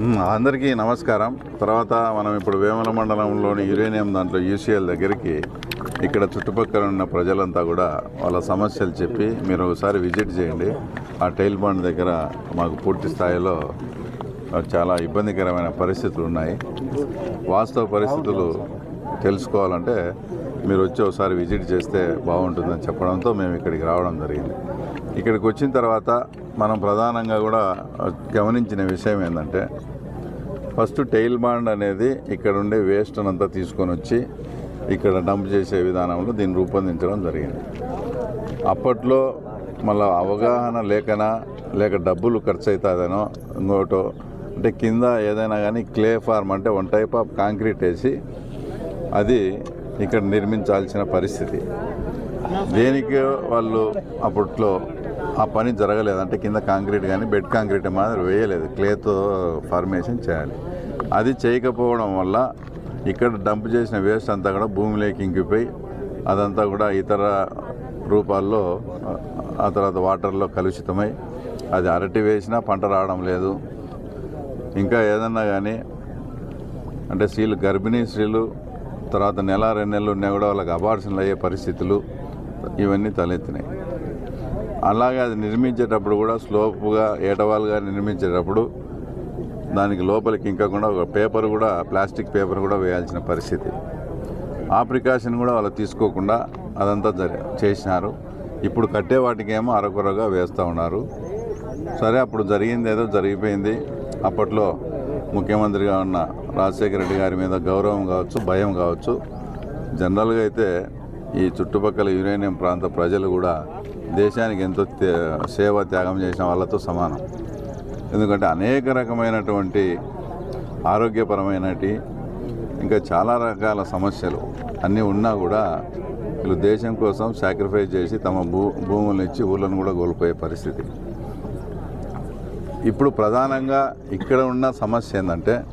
అందరికీ నమస్కారం. తర్వాత మనం ఇప్పుడు వేమల మండలంలోని యురేనియం దాంట్లో యూసీఎల్ దగ్గరికి ఇక్కడ చుట్టుపక్కల ఉన్న ప్రజలంతా కూడా వాళ్ళ సమస్యలు చెప్పి మీరు ఒకసారి విజిట్ చేయండి. ఆ టైల్ బాండ్ దగ్గర మాకు పూర్తి స్థాయిలో చాలా ఇబ్బందికరమైన పరిస్థితులు ఉన్నాయి. వాస్తవ పరిస్థితులు తెలుసుకోవాలంటే మీరు వచ్చి ఒకసారి విజిట్ చేస్తే బాగుంటుందని చెప్పడంతో మేము ఇక్కడికి రావడం జరిగింది. ఇక్కడికి వచ్చిన తర్వాత మనం ప్రధానంగా కూడా గమనించిన విషయం ఏంటంటే ఫస్ట్ టైల్ బాండ్ అనేది ఇక్కడ ఉండే వేస్ట్ అంతా తీసుకొని వచ్చి ఇక్కడ డంప్ చేసే విధానంలో దీన్ని రూపొందించడం జరిగింది. అప్పట్లో మళ్ళీ అవగాహన లేకనా లేక డబ్బులు ఖర్చు అవుతుందనో ఇంకోటో అంటే కింద ఏదైనా కానీ క్లే ఫార్మ్ అంటే వన్ టైప్ ఆఫ్ కాంక్రీట్ వేసి అది ఇక్కడ నిర్మించాల్సిన పరిస్థితి. దేనికి వాళ్ళు అప్పట్లో ఆ పని జరగలేదు? అంటే కింద కాంక్రీట్ కానీ బెడ్ కాంక్రీట్ మాదిరి వేయలేదు. క్లేతో ఫార్మేషన్ చేయాలి. అది చేయకపోవడం వల్ల ఇక్కడ డంప్ చేసిన వేస్ట్ అంతా కూడా భూమిలోకి ఇంకిపోయి అదంతా కూడా ఇతర రూపాల్లో ఆ తర్వాత వాటర్లో కలుషితమై అది అరటి వేసినా పంట రావడం లేదు. ఇంకా ఏదన్నా కానీ అంటే స్త్రీలు గర్భిణీ స్త్రీలు తర్వాత నెల రెండు నెలలు ఉన్నా కూడా వాళ్ళకి అబార్షన్లు అయ్యే పరిస్థితులు ఇవన్నీ తలెత్తినాయి. అలాగే అది నిర్మించేటప్పుడు కూడా స్లోపుగా ఏటవాలుగా నిర్మించేటప్పుడు దానికి లోపలికి ఇంకకుండా ఒక పేపర్ కూడా ప్లాస్టిక్ పేపర్ కూడా వేయాల్సిన పరిస్థితి. ఆ ప్రికాషన్ కూడా వాళ్ళు తీసుకోకుండా అదంతా జరి చేసినారు. ఇప్పుడు కట్టే వాటికేమో అరకొరగా వేస్తూ ఉన్నారు. సరే అప్పుడు జరిగింది ఏదో జరిగిపోయింది. అప్పట్లో ముఖ్యమంత్రిగా ఉన్న రాజశేఖర రెడ్డి గారి మీద గౌరవం కావచ్చు భయం కావచ్చు. జనరల్గా అయితే ఈ చుట్టుపక్కల యురేనియం ప్రాంత ప్రజలు కూడా దేశానికి ఎంతో త్య- సేవ త్యాగం చేసిన వాళ్ళతో సమానం. ఎందుకంటే అనేక రకమైనటువంటి ఆరోగ్యపరమైనటి ఇంకా చాలా రకాల సమస్యలు అన్నీ ఉన్నా కూడా వీళ్ళు దేశం కోసం సాక్రిఫైస్ చేసి తమ భూ భూములను ఇచ్చి ఊళ్ళను కూడా కోల్పోయే పరిస్థితి. ఇప్పుడు ప్రధానంగా ఇక్కడ ఉన్న సమస్య ఏంటంటే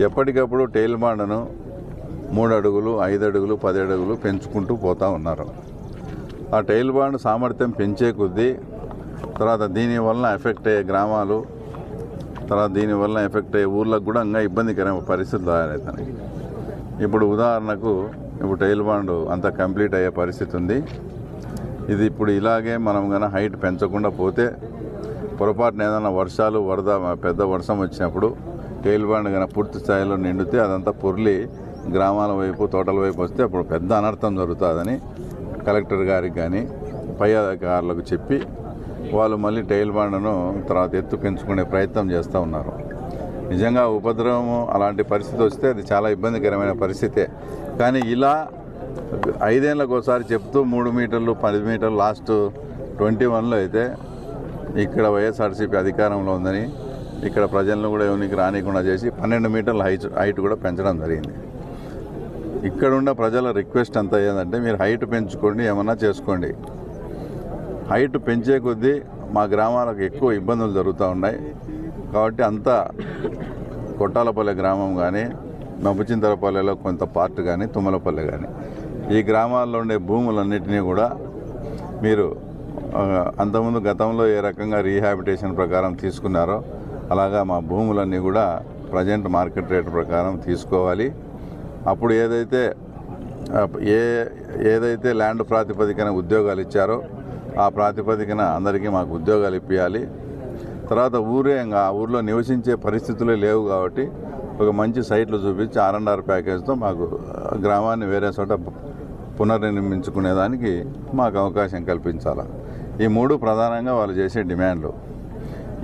ఎప్పటికప్పుడు టైల్ బాండ్ను మూడు అడుగులు ఐదు అడుగులు పది అడుగులు పెంచుకుంటూ పోతూ ఉన్నారు. ఆ టైల్ బాండ్ సామర్థ్యం పెంచే కొద్దీ తర్వాత దీనివల్ల ఎఫెక్ట్ అయ్యే గ్రామాలు తర్వాత దీనివల్ల ఎఫెక్ట్ అయ్యే ఊర్లకు కూడా ఇంకా ఇబ్బందికరమైన పరిస్థితులు తయారవుతాయి ఇప్పుడు ఉదాహరణకు ఇప్పుడు టైల్ బాండ్ అంతా కంప్లీట్ అయ్యే పరిస్థితి ఉంది. ఇది ఇప్పుడు ఇలాగే మనం కానీ హైట్ పెంచకుండా పోతే పొరపాటున ఏదైనా వర్షాలు వరద పెద్ద వర్షం వచ్చినప్పుడు టైల్ బాండ్ కానీ పూర్తి స్థాయిలో నిండితే అదంతా పొర్లి గ్రామాల వైపు తోటల వైపు వస్తే అప్పుడు పెద్ద అనర్థం జరుగుతుందని కలెక్టర్ గారికి కానీ పై అధికారులకు చెప్పి వాళ్ళు మళ్ళీ టైల్ బాండ్ను తర్వాత ఎత్తు పెంచుకునే ప్రయత్నం చేస్తూ ఉన్నారు. నిజంగా ఉపద్రవము అలాంటి పరిస్థితి వస్తే అది చాలా ఇబ్బందికరమైన పరిస్థితే. కానీ ఇలా ఐదేళ్ళకు ఒకసారి చెప్తూ మూడు మీటర్లు పది మీటర్లు లాస్ట్ ట్వంటీ వన్లో అయితే ఇక్కడ వైఎస్ఆర్సీపీ అధికారంలో ఉందని ఇక్కడ ప్రజలను కూడా ఎవరికి రానికుండా చేసి పన్నెండు మీటర్ల హైట్ హైట్ కూడా పెంచడం జరిగింది. ఇక్కడ ఉన్న ప్రజల రిక్వెస్ట్ అంతా ఏంటంటే మీరు హైట్ పెంచుకోండి ఏమన్నా చేసుకోండి. హైట్ పెంచే కొద్దీ మా గ్రామాలకు ఎక్కువ ఇబ్బందులు జరుగుతూ ఉన్నాయి. కాబట్టి అంతా కొట్టాలపల్లె గ్రామం కానీ మబ్బుచింతలపల్లెలో కొంత పార్ట్ కానీ తుమ్మలపల్లె కానీ ఈ గ్రామాల్లో ఉండే భూములన్నింటినీ కూడా మీరు అంతకుముందు గతంలో ఏ రకంగా రీహాబిటేషన్ ప్రకారం తీసుకున్నారో అలాగా మా భూములన్నీ కూడా ప్రజెంట్ మార్కెట్ రేట్ ప్రకారం తీసుకోవాలి. అప్పుడు ఏదైతే ఏ ఏదైతే ల్యాండ్ ప్రాతిపదికన ఉద్యోగాలు ఇచ్చారో ఆ ప్రాతిపదికన అందరికీ మాకు ఉద్యోగాలు ఇప్పించాలి తర్వాత ఊరే ఇంకా ఆ ఊర్లో నివసించే పరిస్థితులు లేవు కాబట్టి ఒక మంచి సైట్లు చూపించి ఆర్ అండ్ ఆర్ ప్యాకేజ్తో మాకు గ్రామాన్ని వేరే చోట పునర్నిర్మించుకునేదానికి మాకు అవకాశం కల్పించాలి. ఈ మూడు ప్రధానంగా వాళ్ళు చేసే డిమాండ్లు.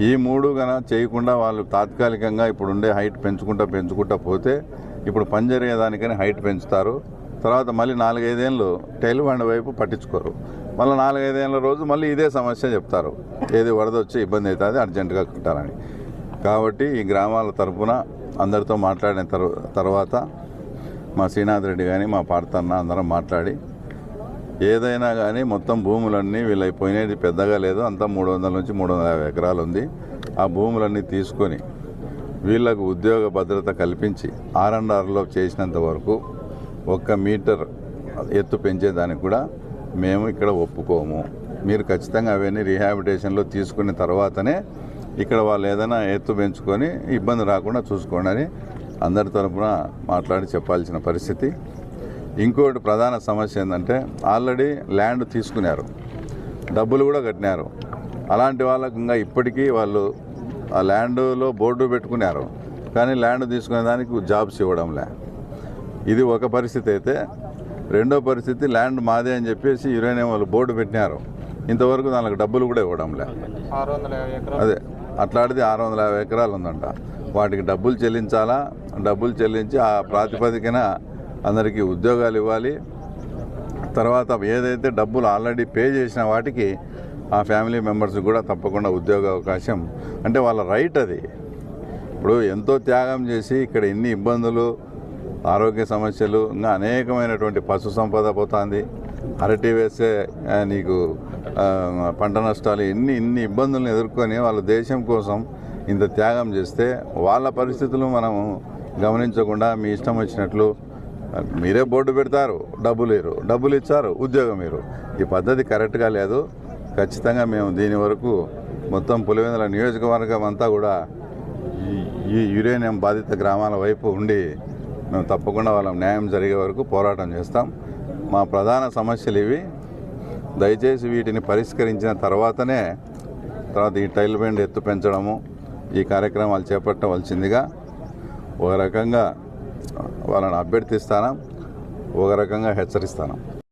ఈ మూడు కన చేయకుండా వాళ్ళు తాత్కాలికంగా ఇప్పుడు ఉండే హైట్ పెంచుకుంటా పెంచుకుంటా పోతే ఇప్పుడు పని హైట్ పెంచుతారు. తర్వాత మళ్ళీ నాలుగైదేళ్ళు టైల్ బండ్ వైపు పట్టించుకోరు. మళ్ళీ నాలుగైదేళ్ళ రోజు మళ్ళీ ఇదే సమస్య చెప్తారు. ఏది వరద వచ్చి ఇబ్బంది అవుతుంది అర్జెంటుగా కట్టాలని. కాబట్టి ఈ గ్రామాల తరఫున అందరితో మాట్లాడిన తర్వాత మా శ్రీనాథ్ రెడ్డి కానీ మా పార్తన్న అందరం మాట్లాడి ఏదైనా కానీ మొత్తం భూములన్నీ వీళ్ళు పోయినది పెద్దగా లేదు. అంతా మూడు వందల నుంచి మూడు వందల యాభై ఎకరాలు ఉంది ఆ భూములన్నీ తీసుకొని వీళ్ళకు ఉద్యోగ భద్రత కల్పించి ఆర్ అండ్ ఆర్లో చేసినంత వరకు ఒక్క మీటర్ ఎత్తు పెంచేదానికి కూడా మేము ఇక్కడ ఒప్పుకోము. మీరు ఖచ్చితంగా అవన్నీ రీహాబిటేషన్లో తీసుకున్న తర్వాతనే ఇక్కడ వాళ్ళు ఏదైనా ఎత్తు పెంచుకొని ఇబ్బంది రాకుండా చూసుకోండి అని అందరి తరపున మాట్లాడి చెప్పాల్సిన పరిస్థితి. ఇంకోటి ప్రధాన సమస్య ఏంటంటే ఆల్రెడీ ల్యాండ్ తీసుకున్నారు. డబ్బులు కూడా కట్టినారు. అలాంటి వాళ్ళకు ఇంకా ఇప్పటికీ వాళ్ళు ఆ ల్యాండ్లో బోర్డు పెట్టుకున్నారు. కానీ ల్యాండ్ తీసుకునే దానికి జాబ్స్ ఇవ్వడంలే. ఇది ఒక పరిస్థితి అయితే. రెండో పరిస్థితి ల్యాండ్ మాదే అని చెప్పేసి యురేనియం వాళ్ళు బోర్డు పెట్టినారు. ఇంతవరకు దానికి డబ్బులు కూడా ఇవ్వడంలే. అదే అట్లాంటిది ఆరు వందల యాభై ఎకరాలు ఉందంట. వాటికి డబ్బులు చెల్లించాలా? డబ్బులు చెల్లించి ఆ ప్రాతిపదికన అందరికీ ఉద్యోగాలు ఇవ్వాలి. తర్వాత ఏదైతే డబ్బులు ఆల్రెడీ పే చేసిన వాటికి ఆ ఫ్యామిలీ మెంబర్స్ కూడా తప్పకుండా ఉద్యోగ అవకాశం. అంటే వాళ్ళ రైట్ అది. ఇప్పుడు ఎంతో త్యాగం చేసి ఇక్కడ ఎన్ని ఇబ్బందులు ఆరోగ్య సమస్యలు ఇంకా అనేకమైనటువంటి పశు సంపద పోతుంది. అరటి వేస్తే నీకు పంట నష్టాలు ఎన్ని ఇన్ని ఇబ్బందులను ఎదుర్కొని వాళ్ళ దేశం కోసం ఇంత త్యాగం చేస్తే వాళ్ళ పరిస్థితులు మనము గమనించకుండా మీ ఇష్టం వచ్చినట్లు మీరే బోర్డు పెడతారు. డబ్బులు లేరు. డబ్బులు ఇచ్చారు. ఉద్యోగం మీరు ఈ పద్ధతి కరెక్ట్గా లేదు. ఖచ్చితంగా మేము దీని వరకు మొత్తం పులివెందుల నియోజకవర్గం అంతా కూడా ఈ- ఈ యురేనియం బాధిత గ్రామాల వైపు ఉండి మేము తప్పకుండా వాళ్ళ న్యాయం జరిగే వరకు పోరాటం చేస్తాం. మా ప్రధాన సమస్యలు ఇవి. దయచేసి వీటిని పరిష్కరించిన తర్వాతనే తర్వాత ఈ టైల్ బెండ్ ఎత్తు పెంచడము ఈ కార్యక్రమాలు చేపట్టవలసిందిగా ఒక రకంగా వాళ్ళని అభ్యర్థిస్తాను ఒక రకంగా హెచ్చరిస్తాను.